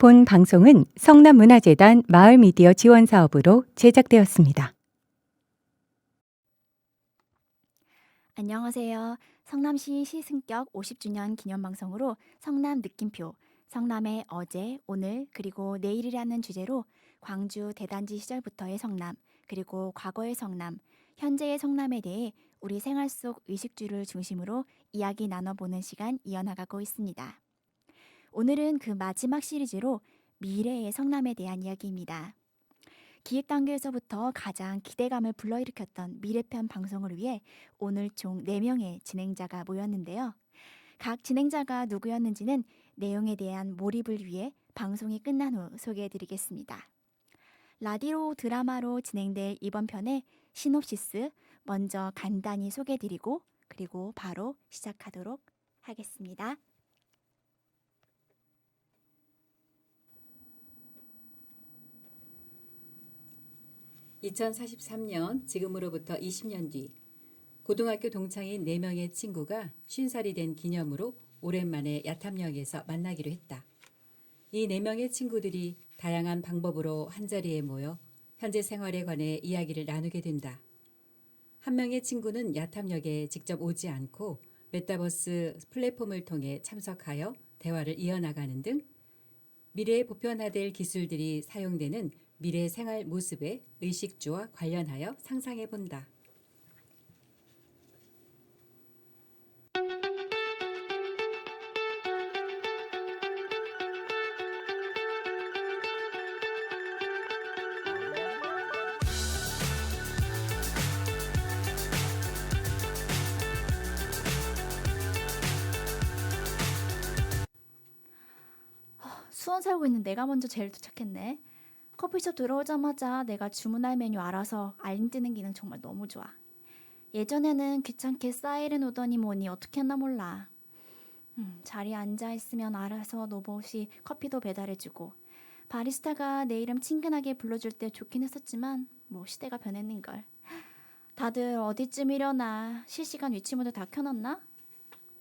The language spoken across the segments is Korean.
본 방송은 성남문화재단 마을미디어 지원 사업으로 제작되었습니다. 안녕하세요. 성남시 시승격 50주년 기념 방송으로 성남 느낌표, 성남의 어제, 오늘, 그리고 내일이라는 주제로 광주 대단지 시절부터의 성남, 그리고 과거의 성남, 현재의 성남에 대해 우리 생활 속 의식주를 중심으로 이야기 나눠보는 시간 이어나가고 있습니다. 오늘은 그 마지막 시리즈로 미래의 성남에 대한 이야기입니다. 기획 단계에서부터 가장 기대감을 불러일으켰던 미래편 방송을 위해 오늘 총 4명의 진행자가 모였는데요. 각 진행자가 누구였는지는 내용에 대한 몰입을 위해 방송이 끝난 후 소개해 드리겠습니다. 라디오 드라마로 진행될 이번 편의 시놉시스 먼저 간단히 소개해 드리고 그리고 바로 시작하도록 하겠습니다. 2043년 지금으로부터 20년 뒤 고등학교 동창인 4명의 친구가 50살이 된 기념으로 오랜만에 야탐역에서 만나기로 했다. 이 4명의 친구들이 다양한 방법으로 한자리에 모여 현재 생활에 관해 이야기를 나누게 된다. 한 명의 친구는 야탐역에 직접 오지 않고 메타버스 플랫폼을 통해 참석하여 대화를 이어나가는 등 미래에 보편화될 기술들이 사용되는 미래 생활 모습의 의식주와 관련하여 상상해 본다. 수원 살고 있는 내가 먼저 제일 도착했네. 커피숍 들어오자마자 내가 주문할 메뉴 알아서 알림 뜨는 기능 정말 너무 좋아. 예전에는 귀찮게 사이렌 오더니 뭐니 어떻게 했나 몰라. 음, 자리에 앉아 있으면 알아서 로봇이 커피도 배달해주고 바리스타가 내 이름 친근하게 불러줄 때 좋긴 했었지만 뭐 시대가 변했는걸. 다들 어디쯤이려나 실시간 위치 모드 다 켜놨나?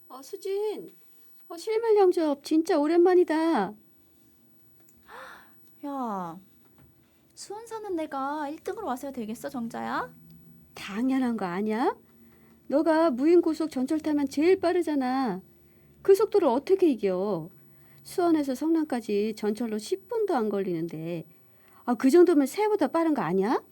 어, 수진. 어, 실물 영접 진짜 오랜만이다. 야, 수원 사는 내가 1등으로 왔어야 되겠어, 정자야? 당연한 거 아니야? 너가 무인 고속 전철 타면 제일 빠르잖아. 그 속도를 어떻게 이겨? 수원에서 성남까지 전철로 10분도 안 걸리는데. 아, 그 정도면 새보다 빠른 거 아니야?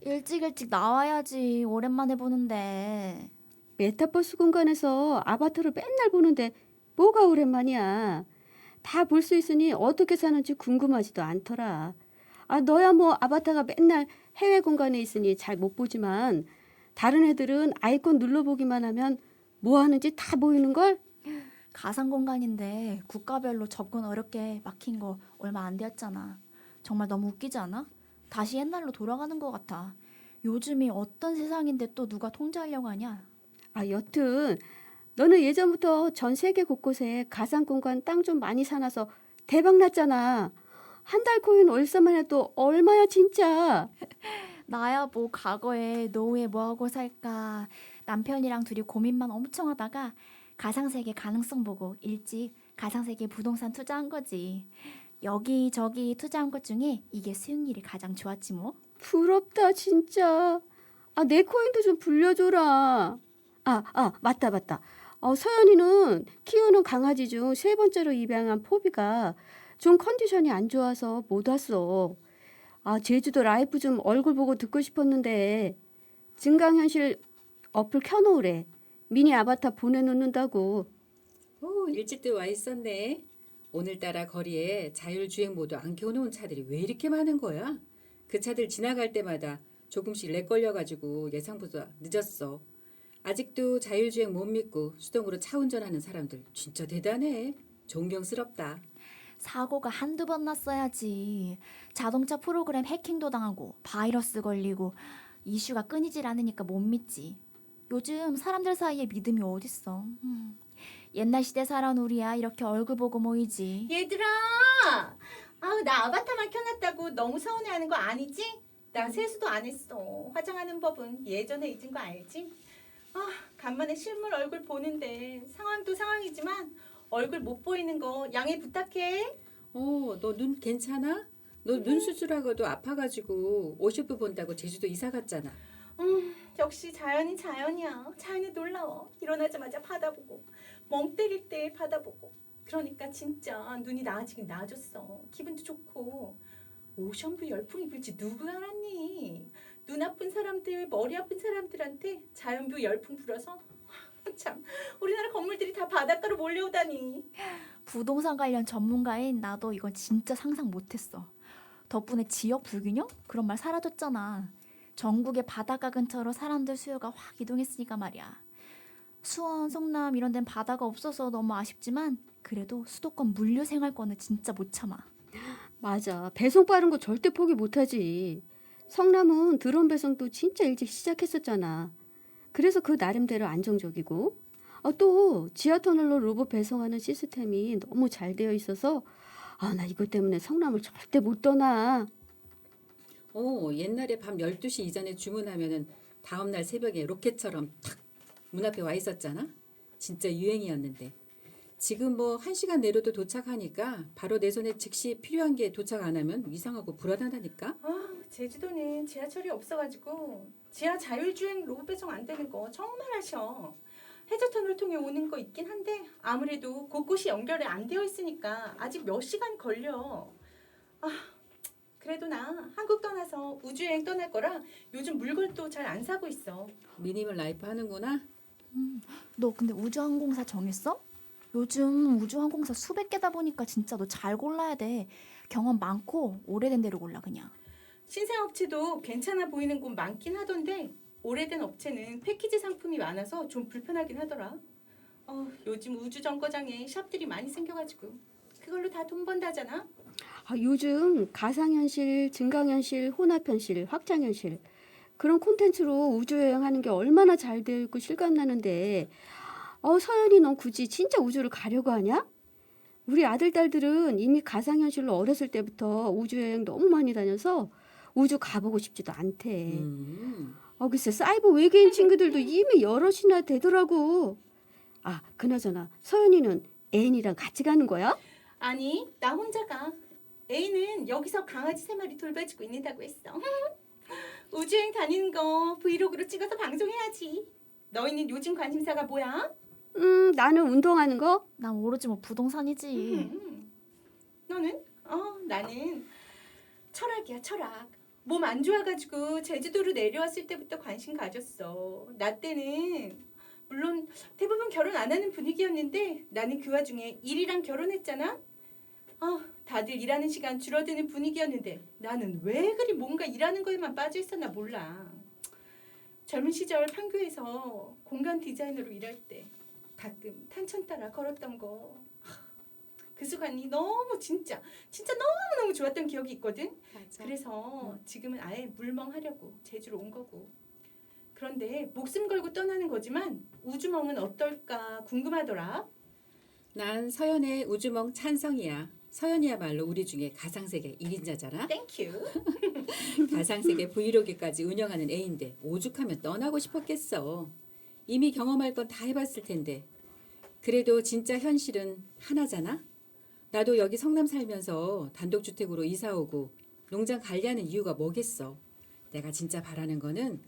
일찍 일찍 나와야지. 오랜만에 보는데. 메타버스 공간에서 아바타를 맨날 보는데 뭐가 오랜만이야. 다 볼 수 있으니 어떻게 사는지 궁금하지도 않더라. 아, 너야 뭐 아바타가 맨날 해외 공간에 있으니 잘 못 보지만 다른 애들은 아이콘 눌러보기만 하면 뭐 하는지 다 보이는 걸? 가상 공간인데 국가별로 접근 어렵게 막힌 거 얼마 안 되었잖아. 정말 너무 웃기지 않아? 다시 옛날로 돌아가는 것 같아. 요즘이 어떤 세상인데 또 누가 통제하려고 하냐? 아, 여튼 너는 예전부터 전 세계 곳곳에 가상 공간 땅 좀 많이 사놔서 대박 났잖아. 한 달 코인 월세만 해도 얼마야 진짜. 나야 뭐 과거에 노후에 뭐하고 살까 남편이랑 둘이 고민만 엄청 하다가 가상세계 가능성 보고 일찍 가상세계 부동산 투자한 거지. 여기 저기 투자한 것 중에 이게 수익률이 가장 좋았지 뭐. 부럽다 진짜. 아, 내 코인도 좀 불려줘라. 아, 아, 맞다, 맞다. 어, 서연이는 키우는 강아지 중 세 번째로 입양한 포비가 좀 컨디션이 안 좋아서 못 왔어. 아, 제주도 라이프 좀 얼굴 보고 듣고 싶었는데 증강현실 어플 켜놓으래. 미니 아바타 보내놓는다고. 오, 일찍들 와 있었네. 오늘따라 거리에 자율주행 모드 안 켜놓은 차들이 왜 이렇게 많은 거야? 그 차들 지나갈 때마다 조금씩 렉 걸려가지고 예상보다 늦었어. 아직도 자율주행 못 믿고 수동으로 차 운전하는 사람들 진짜 대단해. 존경스럽다. 사고가 한두 번 났어야지. 자동차 프로그램 해킹도 당하고 바이러스 걸리고 이슈가 끊이질 않으니까 못 믿지. 요즘 사람들 사이에 믿음이 어딨어. 음. 옛날 시대 살아온 우리야 이렇게 얼굴 보고 모이지. 얘들아! 아우 나 아바타만 켜놨다고 너무 서운해하는 거 아니지? 나 세수도 안 했어. 화장하는 법은 예전에 잊은 거 알지? 아 간만에 실물 얼굴 보는데 상황도 상황이지만 얼굴 못 보이는 거 양해 부탁해. 어, 너 눈 괜찮아? 너 눈 수술하고도 아파가지고 오쇼프 본다고 제주도 이사 갔잖아. 음, 역시 자연이 자연이야. 자연이 놀라워. 일어나자마자 바다 보고 멍 때릴 때 바다 보고. 그러니까 진짜 눈이 나아지긴 나아졌어. 기분도 좋고. 오션뷰 열풍이 불지 누가 알았니? 눈 아픈 사람들, 머리 아픈 사람들한테 자연뷰 열풍 불어서 참 우리나라 건물들이 다 바닷가로 몰려오다니. 부동산 관련 전문가인 나도 이건 진짜 상상 못했어. 덕분에 지역 불균형? 그런 말 사라졌잖아. 전국의 바닷가 근처로 사람들 수요가 확 이동했으니까 말이야. 수원, 성남 이런 데는 바다가 없어서 너무 아쉽지만 그래도 수도권 물류 생활권은 진짜 못 참아. 맞아. 배송 빠른 거 절대 포기 못하지. 성남은 드론 배송도 진짜 일찍 시작했었잖아. 그래서 그 나름대로 안정적이고 아, 또 지하 터널로 로봇 배송하는 시스템이 너무 잘 되어 있어서 아, 나 이것 때문에 성남을 절대 못 떠나. 어, 옛날에 밤 12시 이전에 주문하면은 다음 날 새벽에 로켓처럼 탁 문 앞에 와 있었잖아. 진짜 유행이었는데. 지금 뭐 한시간 내로도 도착하니까 바로 내 손에 즉시 필요한 게 도착 안 하면 이상하고 불안하다니까. 아, 제주도는 지하철이 없어 가지고 지하 자율주행 로봇 배송 안 되는 거 정말 아쉬워. 해저터널 통해 오는 거 있긴 한데 아무래도 곳곳이 연결이 안 되어 있으니까 아직 몇 시간 걸려. 아, 그래도 나 한국 떠나서 우주여행 떠날 거라 요즘 물건도 잘 안 사고 있어. 미니멀 라이프 하는구나. 너 근데 우주항공사 정했어? 요즘 우주항공사 수백 개다 보니까 진짜 너 잘 골라야 돼. 경험 많고 오래된 데로 골라 그냥. 신생 업체도 괜찮아 보이는 곳 많긴 하던데 오래된 업체는 패키지 상품이 많아서 좀 불편하긴 하더라. 어, 요즘 우주 정거장에 샵들이 많이 생겨가지고 그걸로 다 돈 번다잖아. 아, 요즘 가상현실, 증강현실, 혼합현실, 확장현실 그런 콘텐츠로 우주 여행하는 게 얼마나 잘 되어 있고 실감 나는데 어, 서연이 넌 굳이 진짜 우주를 가려고 하냐? 우리 아들, 딸들은 이미 가상현실로 어렸을 때부터 우주 여행 너무 많이 다녀서 우주 가보고 싶지도 않대. 음. 어, 글쎄, 사이버 외계인 친구들도 이미 여럿이나 되더라고. 아, 그나저나 서연이는 애인이랑 같이 가는 거야? 아니 나 혼자 가. 애인은 여기서 강아지 세 마리 돌봐주고 있는다고 했어. 우주여행 다니는 거 브이로그로 찍어서 방송해야지. 너희는 요즘 관심사가 뭐야? 음, 나는 운동하는 거? 난 모르지 뭐 부동산이지. 음. 너는? 어, 나는 철학이야, 철학. 몸 안 좋아가지고 제주도로 내려왔을 때부터 관심 가졌어. 나 때는 물론 대부분 결혼 안 하는 분위기였는데 나는 그 와중에 일이랑 결혼했잖아. 아, 다들 일하는 시간 줄어드는 분위기였는데 나는 왜 그리 뭔가 일하는 거에만 빠져 있었나 몰라. 젊은 시절 판교에서 공간 디자이너로 일할 때 가끔 탄천 따라 걸었던 거. 그 순간이 너무 진짜 진짜 너무 너무 좋았던 기억이 있거든. 맞아. 그래서 지금은 아예 물멍하려고 제주로 온 거고. 그런데 목숨 걸고 떠나는 거지만 우주멍은 어떨까 궁금하더라. 난 서연의 우주멍 찬성이야. 서연이야말로 우리 중에 가상세계 1인자잖아. 땡큐. 가상세계 브이로그까지 운영하는 애인데 오죽하면 떠나고 싶었겠어. 이미 경험할 건 다 해봤을 텐데. 그래도 진짜 현실은 하나잖아. 나도 여기 성남 살면서 단독주택으로 이사 오고 농장 관리하는 이유가 뭐겠어. 내가 진짜 바라는 거는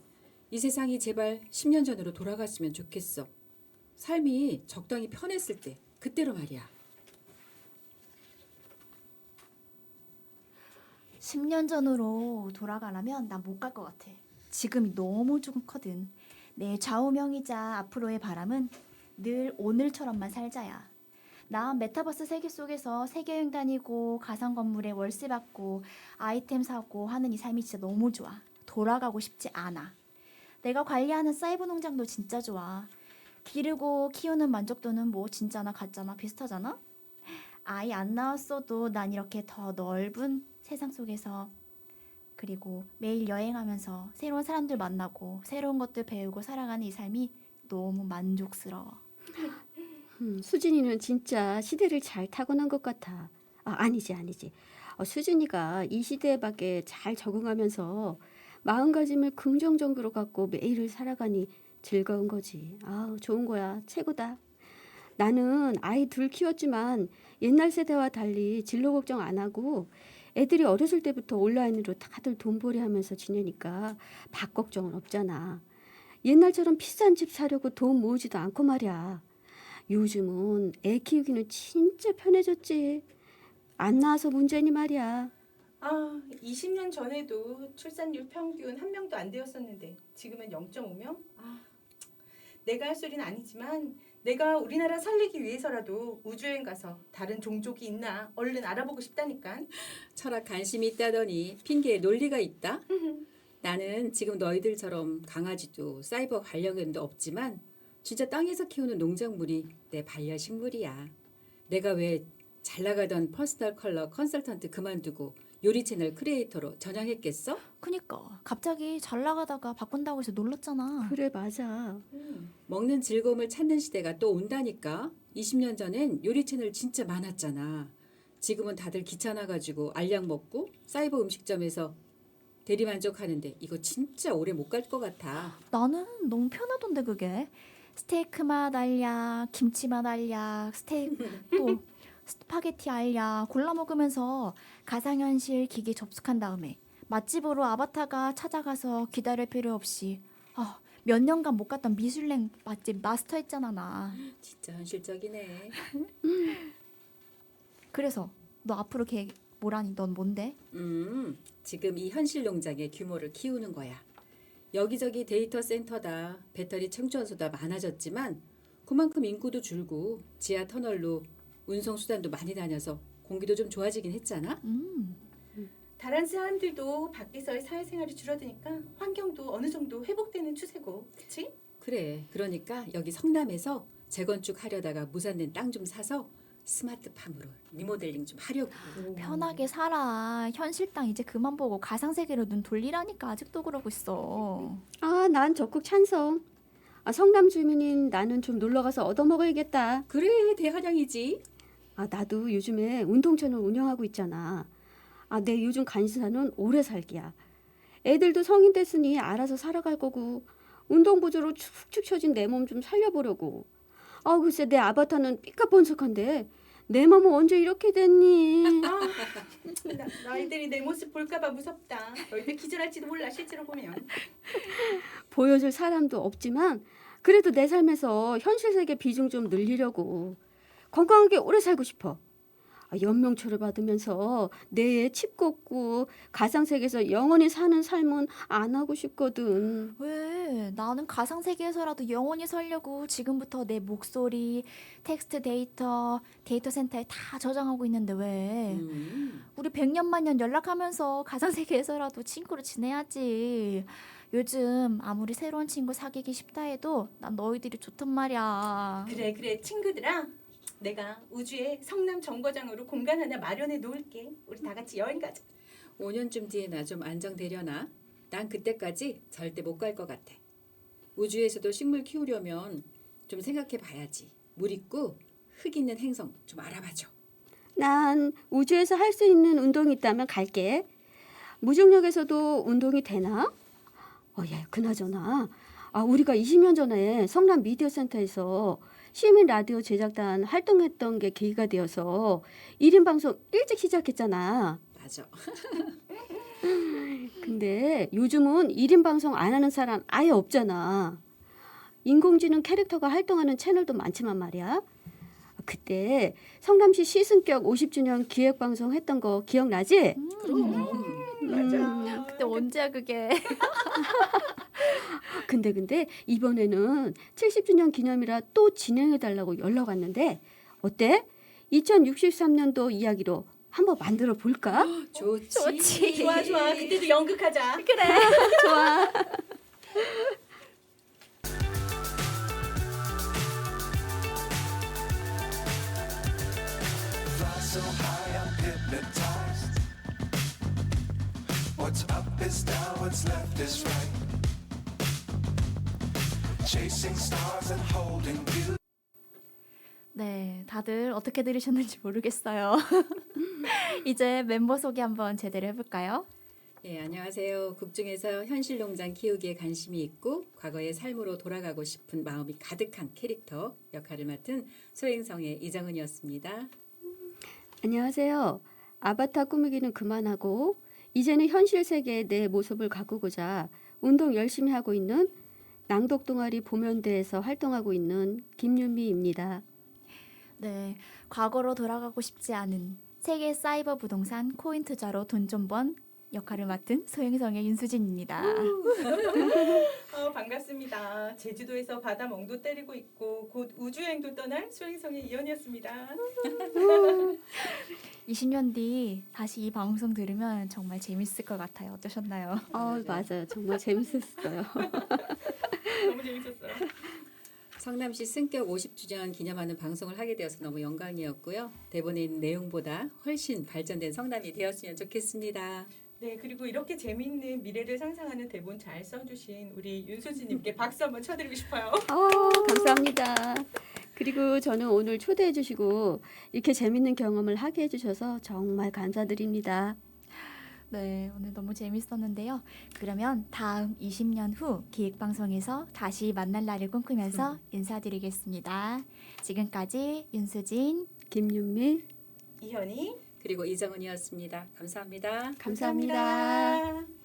이 세상이 제발 10년 전으로 돌아갔으면 좋겠어. 삶이 적당히 편했을 때 그때로 말이야. 10년 전으로 돌아가려면 난 못 갈 것 같아. 지금이 너무 좋거든. 내 좌우명이자 앞으로의 바람은 늘 오늘처럼만 살자야. 난 메타버스 세계 속에서 세계 여행 다니고 가상 건물에 월세 받고 아이템 사고 하는 이 삶이 진짜 너무 좋아. 돌아가고 싶지 않아. 내가 관리하는 사이버 농장도 진짜 좋아. 기르고 키우는 만족도는 뭐 진짜나 가짜나 비슷하잖아? 아이 안 나왔어도 난 이렇게 더 넓은 세상 속에서 그리고 매일 여행하면서 새로운 사람들 만나고 새로운 것들 배우고 살아가는 이 삶이 너무 만족스러워. 음, 수진이는 진짜 시대를 잘 타고난 것 같아. 아, 아니지, 아니지. 어, 수진이가 이 시대에 밖에 잘 적응하면서 마음가짐을 긍정적으로 갖고 매일을 살아가니 즐거운 거지. 아우, 좋은 거야. 최고다. 나는 아이 둘 키웠지만 옛날 세대와 달리 진로 걱정 안 하고 애들이 어렸을 때부터 온라인으로 다들 돈벌이 하면서 지내니까 밥 걱정은 없잖아. 옛날처럼 비싼 집 사려고 돈 모으지도 않고 말이야. 요즘은 애 키우기는 진짜 편해졌지. 안 낳아서 문제니 말이야. 아, 20년 전에도 출산율 평균 한 명도 안 되었었는데 지금은 0.5명? 아, 내가 할 소리는 아니지만 내가 우리나라 살리기 위해서라도 우주여행 가서 다른 종족이 있나 얼른 알아보고 싶다니까. 철학 관심이 있다더니 핑계에 논리가 있다? 나는 지금 너희들처럼 강아지도 사이버 반려견도 없지만 진짜 땅에서 키우는 농작물이 내 반려식물이야. 내가 왜 잘 나가던 퍼스널 컬러 컨설턴트 그만두고 요리 채널 크리에이터로 전향했겠어? 그니까 갑자기 잘 나가다가 바꾼다고 해서 놀랐잖아. 그래 맞아. 먹는 즐거움을 찾는 시대가 또 온다니까. 20년 전엔 요리 채널 진짜 많았잖아. 지금은 다들 귀찮아가지고 알약 먹고 사이버 음식점에서 대리만족하는데 이거 진짜 오래 못 갈 것 같아. 나는 너무 편하던데 그게. 스테이크 맛 알약, 김치 맛 알약, 스테이크 또 스파게티 알약 골라 먹으면서 가상현실 기기 접속한 다음에 맛집으로 아바타가 찾아가서 기다릴 필요 없이 아, 몇 년간 못 갔던 미슐랭 맛집 마스터했잖아 나. 진짜 현실적이네. 그래서 너 앞으로 계획 뭐라니? 넌 뭔데? 음, 지금 이 현실 농장의 규모를 키우는 거야. 여기저기 데이터 센터다, 배터리 충전소다 많아졌지만 그만큼 인구도 줄고 지하 터널로 운송 수단도 많이 다녀서 공기도 좀 좋아지긴 했잖아. 음. 다른 사람들도 밖에서의 사회생활이 줄어드니까 환경도 어느 정도 회복되는 추세고, 그치? 그래. 그러니까 여기 성남에서 재건축 하려다가 무산된 땅 좀 사서 스마트팜으로 리모델링 좀 하려고. 편하게 살아. 현실 땅 이제 그만 보고 가상 세계로 눈 돌리라니까 아직도 그러고 있어. 아, 난 적극 찬성. 아, 성남 주민인 나는 좀 놀러 가서 얻어먹어야겠다. 그래, 대환영이지. 아, 나도 요즘에 운동천을 운영하고 있잖아. 아, 내 요즘 간사는 오래 살기야. 애들도 성인 됐으니 알아서 살아갈 거고 운동 보조로 축축 처진 내 몸 좀 살려보려고. 아, 글쎄 내 아바타는 삐까번쩍한데 내 몸은 언제 이렇게 됐니? 아, 나, 너희들이 내 모습 볼까봐 무섭다. 너희들 기절할지도 몰라, 실제로 보면. 보여줄 사람도 없지만 그래도 내 삶에서 현실 세계 비중 좀 늘리려고 건강하게 오래 살고 싶어. 아, 연명초를 받으면서 뇌에 칩 꽂고 가상 세계에서 영원히 사는 삶은 안 하고 싶거든. 왜? 나는 가상 세계에서라도 영원히 살려고 지금부터 내 목소리, 텍스트 데이터, 데이터 센터에 다 저장하고 있는데 왜? 음. 우리 백년 만 년 연락하면서 가상 세계에서라도 친구로 지내야지. 요즘 아무리 새로운 친구 사귀기 쉽다 해도 난 너희들이 좋단 말이야. 그래, 그래, 친구들아. 내가 우주에 성남 정거장으로 공간 하나 마련해 놓을게. 우리 다 같이 여행 가자. 5년쯤 뒤에 나 좀 안정되려나? 난 그때까지 절대 못 갈 것 같아. 우주에서도 식물 키우려면 좀 생각해 봐야지. 물 있고 흙 있는 행성 좀 알아봐줘. 난 우주에서 할 수 있는 운동이 있다면 갈게. 무중력에서도 운동이 되나? 어, 야, 그나저나. 아, 우리가 20년 전에 성남 미디어 센터에서 시민 라디오 제작단 활동했던 게 계기가 되어서 1인 방송 일찍 시작했잖아. 맞아. 근데 요즘은 1인 방송 안 하는 사람 아예 없잖아. 인공지능 캐릭터가 활동하는 채널도 많지만 말이야. 그때 성남시 시승격 50주년 기획 방송 했던 거 기억나지? 맞아. 그때 언제야 그게? 근데 근데 이번에는 70주년 기념이라 또 진행해 달라고 연락 왔는데 어때? 2063년도 이야기로 한번 만들어 볼까? 좋지. 좋지. 좋아, 좋아. 그때도 연극하자. 그래. 좋아. Fly so high, I'm hypnotized. What's up is down, what's left is right. 네, 다들 어떻게 들으셨는지 모르겠어요. 이제 멤버 소개 한번 제대로 해볼까요? 예, 안녕하세요. 국중에서 현실 농장 키우기에 관심이 있고 과거의 삶으로 돌아가고 싶은 마음이 가득한 캐릭터 역할을 맡은 소행성의 이정은이었습니다. 안녕하세요. 아바타 꾸미기는 그만하고 이제는 현실 세계에 내 모습을 가꾸고자 운동 열심히 하고 있는 낭독 동아리 보면대에서 활동하고 있는 김윤미입니다. 네, 과거로 돌아가고 싶지 않은 세계 사이버 부동산 코인 투자로 돈 좀 번 역할을 맡은 소행성의 윤수진입니다. 어, 반갑습니다. 제주도에서 바다 멍도 때리고 있고 곧 우주여행도 떠날 수행성의 이연이었습니다. 20년 뒤 다시 이 방송 들으면 정말 재밌을 것 같아요. 어떠셨나요? 어, 맞아요. 정말 재밌었어요. 너무 재밌었어요. 성남시 승격 50주년 기념하는 방송을 하게 되어서 너무 영광이었고요. 대본에 있는 내용보다 훨씬 발전된 성남이 되었으면 좋겠습니다. 네, 그리고 이렇게 재미있는 미래를 상상하는 대본 잘 써주신 우리 윤수진님께 박수 한번 쳐드리고 싶어요. 어, 감사합니다. 그리고 저는 오늘 초대해 주시고 이렇게 재밌는 경험을 하게 해 주셔서 정말 감사드립니다. 네, 오늘 너무 재밌었는데요. 그러면 다음 20년 후 기획방송에서 다시 만날 날을 꿈꾸면서 인사드리겠습니다. 지금까지 윤수진, 김윤미 이현이 그리고 이정은이었습니다. 감사합니다. 감사합니다. We're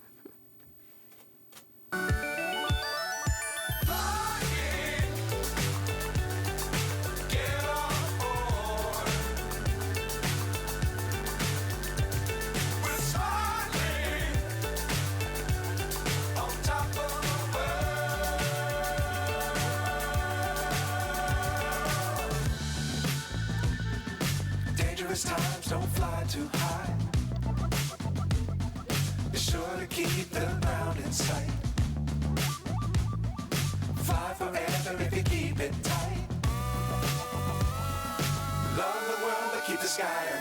sky.